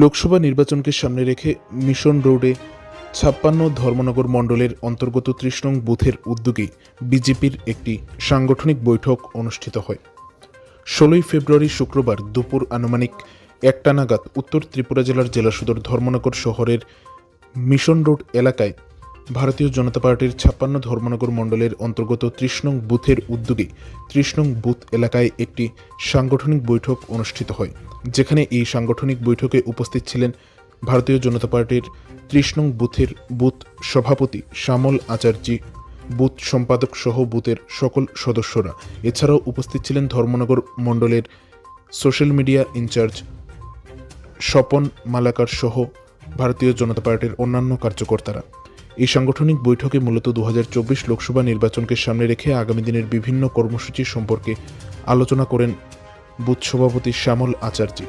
লোকসভা নির্বাচনকে সামনে রেখে মিশন রোডে ছাপ্পান্ন ধর্মনগর মণ্ডলের অন্তর্গত তৃষ্ণং বুথের উদ্যোগে বিজেপির একটি সাংগঠনিক বৈঠক অনুষ্ঠিত হয়। ষোলোই ফেব্রুয়ারি শুক্রবার দুপুর আনুমানিক একটা নাগাদ উত্তর ত্রিপুরা জেলার জেলা সদর ধর্মনগর শহরের মিশন রোড এলাকায় ভারতীয় জনতা পার্টির ছাপ্পান্ন ধর্মনগর মণ্ডলের অন্তর্গত নং বুথের উদ্যোগে নং বুথ এলাকায় একটি সাংগঠনিক বৈঠক অনুষ্ঠিত হয়, যেখানে এই সাংগঠনিক বৈঠকে উপস্থিত ছিলেন ভারতীয় জনতা পার্টির নং বুথের বুথ সভাপতি শ্যামল আচার্যী, বুথ সম্পাদক সহ বুথের সকল সদস্যরা। এছাড়াও উপস্থিত ছিলেন ধর্মনগর মণ্ডলের social media in-charge Swapan Malakar সহ ভারতীয় জনতা পার্টির অন্যান্য কার্যকর্তারা। এই সাংগঠনিক বৈঠকে মূলত দু হাজার চব্বিশ লোকসভা নির্বাচনকে সামনে রেখে আগামী দিনের বিভিন্ন কর্মসূচি সম্পর্কে আলোচনা করেন বুথ সভাপতি শ্যামল আচার্যী।